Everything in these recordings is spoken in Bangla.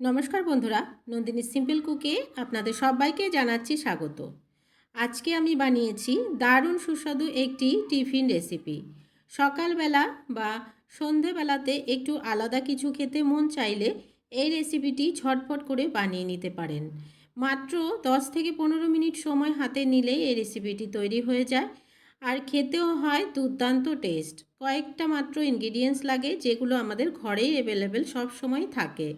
নমস্কার বন্ধুরা, নন্দিনী সিম্পল কুকে আপনাদের সবাইকে জানাচ্ছি স্বাগত। আজকে আমি বানিয়েছি দারুণ সুস্বাদু একটি টিফিন রেসিপি। সকালবেলা বা সন্ধেবেলাতে একটু আলাদা কিছু খেতে মন চাইলে এই রেসিপিটি ঝটফট করে বানিয়ে নিতে পারেন। মাত্র 10 থেকে পনেরো মিনিট সময় হাতে নিলেই এই রেসিপিটি তৈরি হয়ে যায়। আর খেতেও হয় দুর্দান্ত টেস্ট। কয়েকটা মাত্র ইনগ্রিডিয়েন্টস লাগে যেগুলো আমাদের ঘরেই অ্যাভেলেবেল সব সময় থাকে।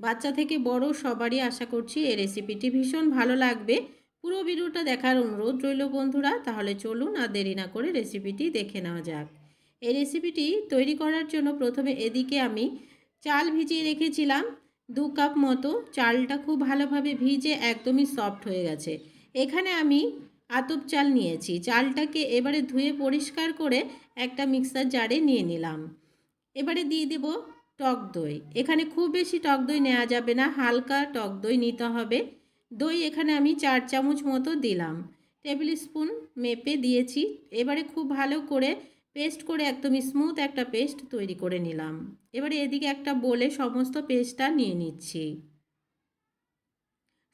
বাচ্চা থেকে বড় সবারই আশা করছি এই রেসিপিটি ভীষণ ভালো লাগবে। পুরো ভিডিওটা দেখার অনুরোধ রইল বন্ধুরা, তাহলে চলুন আর দেরি না করে রেসিপিটি দেখে নেওয়া যাক। এই রেসিপিটি তৈরি করার জন্য প্রথমে এদিকে আমি চাল ভিজিয়ে রেখেছিলাম। দু কাপ মতো, চালটা খুব ভালোভাবে ভিজে একদমই সফট হয়ে গেছে। এখানে আমি আতপ চাল নিয়েছি। চালটাকে এবারে ধুয়ে পরিষ্কার করে একটা মিক্সার জারে নিয়ে নিলাম। এবারে দিয়ে দেব টক দই। এখানে খুব বেশি টক দই নেওয়া যাবে না, হালকা টক দই নিতে হবে। দই এখানে আমি চার চামচ মতো দিলাম। টেবিল স্পুন মেপে দিয়েছি। এবারে খুব ভালো করে পেস্ট করে একদম স্মুথ একটা পেস্ট তৈরি করে নিলাম। এবারে এদিকে একটা বলে সমস্ত পেস্টটা নিয়ে নিচ্ছি।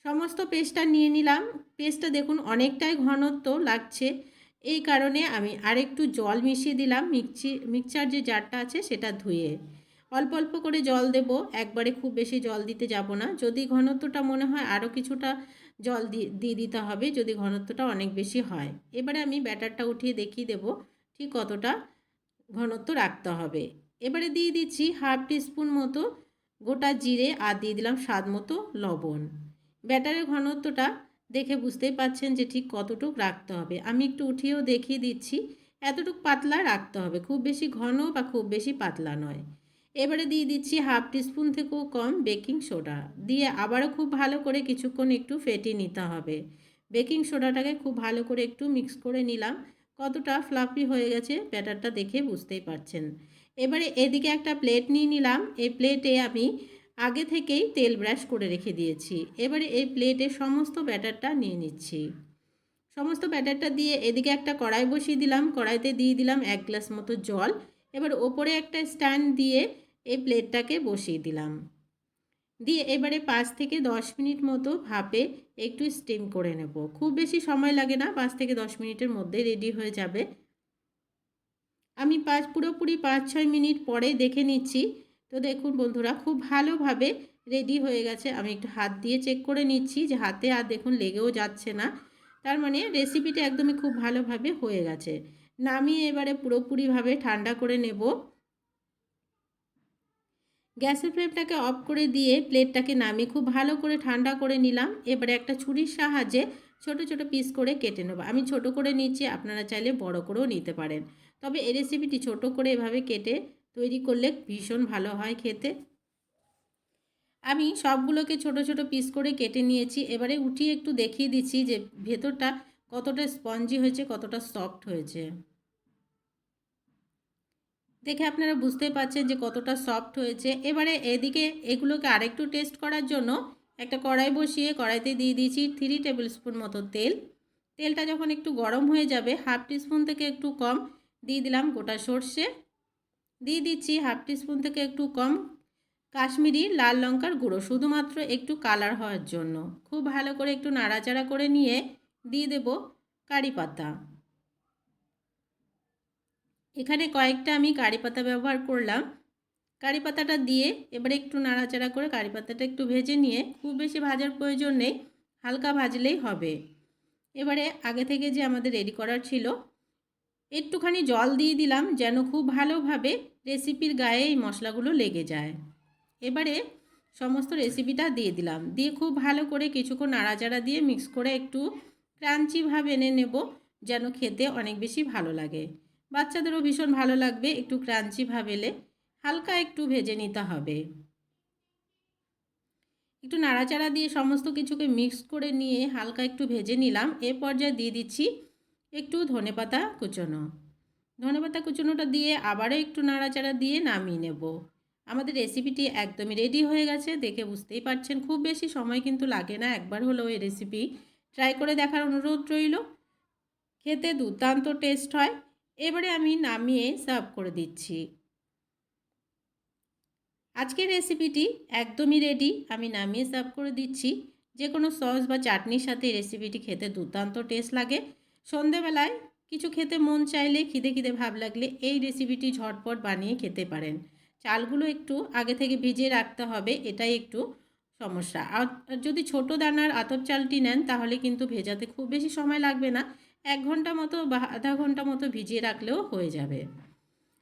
সমস্ত পেস্টটা নিয়ে নিলাম। পেস্টটা দেখুন অনেকটাই ঘনত্ব লাগছে। এই কারণে আমি আরেকটু জল মিশিয়ে দিলাম। মিক্সি, মিক্সচার যে জারটা আছে সেটা ধুয়ে। অল্প অল্প করে জল দেব। একবারে খুব বেশি জল দিতে যাব না। যদি ঘনত্বটা মনে হয় আরও কিছুটা জল দিয়ে দিতে হবে, যদি ঘনত্বটা অনেক বেশি হয়। এবারে আমি ব্যাটারটা উঠিয়ে দেখিয়ে দেব ঠিক কতটা ঘনত্ব রাখতে হবে। এবারে দিয়ে দিচ্ছি হাফ টিস্পুন মতো গোটা জিরে আর দিয়ে দিলাম স্বাদ মতো লবণ। ব্যাটারের ঘনত্বটা দেখে বুঝতেই পাচ্ছেন যে ঠিক কতটুক রাখতে হবে। আমি একটু উঠিয়েও দেখিয়ে দিচ্ছি, এতটুক পাতলা রাখতে হবে। খুব বেশি ঘন বা খুব বেশি পাতলা নয়। এবারে দিয়ে দিচ্ছি হাফ টিস্পুন থেকেও কম বেকিং সোডা। দিয়ে আবারও খুব ভালো করে কিছুক্ষণ একটু ফেটে নিতে হবে। বেকিং সোডাটাকে খুব ভালো করে একটু মিক্স করে নিলাম। কতটা ফ্লাফি হয়ে গেছে ব্যাটারটা দেখে বুঝতেই পারছেন। এবারে এদিকে একটা প্লেট নিয়ে নিলাম। এই প্লেটে আমি আগে থেকেই তেল ব্রাশ করে রেখে দিয়েছি। এবারে এই প্লেটে সমস্ত ব্যাটারটা নিয়ে নিচ্ছি। সমস্ত ব্যাটারটা দিয়ে এদিকে একটা কড়াই বসিয়ে দিলাম। কড়াইতে দিয়ে দিলাম এক গ্লাস মতো জল। এবার ওপরে একটা স্ট্যান্ড দিয়ে এই প্লেটটাকে বসিয়ে দিলাম। দিয়ে এবারে পাঁচ থেকে দশ মিনিট মতো ভাপে একটু স্টিম করে নেব। খুব বেশি সময় লাগে না, পাঁচ থেকে দশ মিনিটের মধ্যে রেডি হয়ে যাবে। আমি পাঁচ, পুরোপুরি পাঁচ, ছয় মিনিট পরে দেখে নিচ্ছি। তো দেখুন বন্ধুরা, খুব ভালোভাবে রেডি হয়ে গেছে। আমি একটু হাত দিয়ে চেক করে নিচ্ছি যে হাতে আর দেখুন লেগেও যাচ্ছে না। তার মানে রেসিপিটা একদমই খুব ভালোভাবে হয়ে গেছে। নামিয়ে এবারে পুরোপুরিভাবে ঠান্ডা করে নেব। গ্যাসের ফ্লেমটাকে অফ করে দিয়ে প্লেটটাকে নামিয়ে খুব ভালো করে ঠান্ডা করে নিলাম। এবারে একটা ছুরির সাহায্যে ছোট ছোট পিস করে কেটে নেব। আমি ছোট করে নিচ্ছি, আপনারা চাইলে বড় করেও নিতে পারেন। তবে এই রেসিপিটি ছোট করে এভাবে কেটে তৈরি করলে ভীষণ ভালো হয় খেতে। আমি সবগুলোকে ছোট ছোট পিস করে কেটে নিয়েছি। এবারে উঠিয়ে একটু দেখিয়ে দিচ্ছি যে ভেতরটা কতটা স্পঞ্জি হয়েছে, কতটা সফট হয়েছে। দেখে আপনারা বুঝতে পারছেন যে কতটা সফট হয়েছে। এবারে এদিকে এগুলোকে আরেকটু টেস্ট করার জন্য একটা কড়াই বসিয়ে কড়াইতে দিয়ে দিয়েছি থ্রি টেবিল স্পুন মতো তেল। তেলটা যখন একটু গরম হয়ে যাবে হাফ টিস্পুন থেকে একটু কম দিয়ে দিলাম গোটা সর্ষে। দিয়ে দিচ্ছি হাফ টিস্পুন থেকে একটু কম কাশ্মীরি লাল লঙ্কার গুঁড়ো, শুধুমাত্র একটু কালার হওয়ার জন্য। খুব ভালো করে একটু নাড়াচাড়া করে নিয়ে দিয়ে দেব কারি পাতা। এখানে কয়েকটা আমি কারি পাতা ব্যবহার করলাম। কারি পাতাটা দিয়ে এবারে একটু নাড়াচাড়া করে কারি পাতাটা একটু ভেজে নিয়ে খুব বেশি ভাজার প্রয়োজন নেই, হালকা ভাজলেই হবে। এবারে আগে থেকে যে আমাদের রেডি করার ছিল, একটুখানি জল দিয়ে দিলাম যেন খুব ভালোভাবে রেসিপির গায়ে এই মশলাগুলো লেগে যায়। এবারে সমস্ত রেসিপিটা দিয়ে দিলাম। দিয়ে খুব ভালো করে কিছুক্ষণ নাড়াচাড়া দিয়ে মিক্স করে একটু ক্রাঞ্চিভাবে এনে নেব যেন খেতে অনেক বেশি ভালো লাগে। বাচ্চাদেরও ভীষণ ভালো লাগবে, একটু ক্রাঞ্চি ভাবেলে হালকা একটু ভেজে নিতে হবে। একটু নাড়াচাড়া দিয়ে সমস্ত কিছুকে মিক্স করে নিয়ে হালকা একটু ভেজে নিলাম। এ পর্যায়ে দিয়ে দিচ্ছি একটু ধনেপাতা কুচোনো। ধনেপাতা কুচোনোটা দিয়ে আবারও একটু নাড়াচাড়া দিয়ে নামিয়ে নেব। আমাদের রেসিপিটি একদমই রেডি হয়ে গেছে, দেখে বুঝতেই পারছেন। খুব বেশি সময় কিন্তু লাগে না, একবার হলেও এই রেসিপি ট্রাই করে দেখার অনুরোধ রইল। খেতে দুর্দান্ত টেস্ট হয়। এবারে আমি নামিয়ে সার্ভ করে দিচ্ছি। আজকের রেসিপিটি একদমই রেডি আমি নামিয়ে সার্ভ করে দিচ্ছি। যে কোনো সস বা চাটনির সাথে রেসিপিটি খেতে দুর্দান্ত টেস্ট লাগে। সন্ধেবেলায় কিছু খেতে মন চাইলে খিদে খিদে ভাব লাগলে এই রেসিপিটি ঝটপট বানিয়ে খেতে পারেন। চালগুলো একটু আগে থেকে ভিজিয়ে রাখতে হবে, এটাই একটু সমস্যা। আর যদি ছোট দানার আতপ চালটি নেন, তাহলে কিন্তু ভেজাতে খুব বেশি সময় লাগবে না। এক ঘণ্টা মতো বা আধা ঘণ্টা মতো ভিজিয়ে রাখলেও হয়ে যাবে।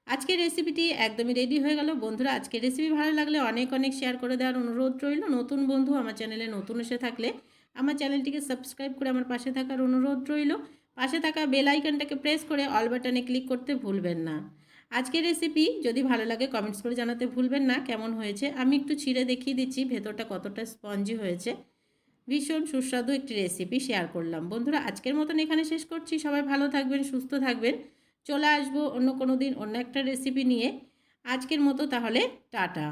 আজকের রেসিপিটি একদমই রেডি হয়ে গেল। বন্ধুরা, আজকের রেসিপি ভালো লাগলে অনেক অনেক শেয়ার করে দেওয়ার অনুরোধ রইল। নতুন বন্ধু আমার চ্যানেলে নতুন এসে থাকলে আমার চ্যানেলটিকে সাবস্ক্রাইব করে আমার পাশে থাকার অনুরোধ রইল। পাশে থাকা বেল আইকনটাকে প্রেস করে অল বাটনে ক্লিক করতে ভুলবেন না। আজকের রেসিপি যদি ভালো লাগে কমেন্টস করে জানাতে ভুলবেন না, কেমন হয়েছে? আমি একটু ছিঁড়ে দেখিয়ে দিচ্ছি ভেতরটা কতটা স্পঞ্জি হয়েছে। ভীষণ সুস্বাদু একটি রেসিপি শেয়ার করলাম। বন্ধুরা, আজকের মতন এখানে শেষ করছি। সবাই ভালো থাকবেন, সুস্থ থাকবেন। চলে আসব অন্য কোনো দিন অন্য একটা রেসিপি নিয়ে। আজকের মতো তাহলে, টাটা।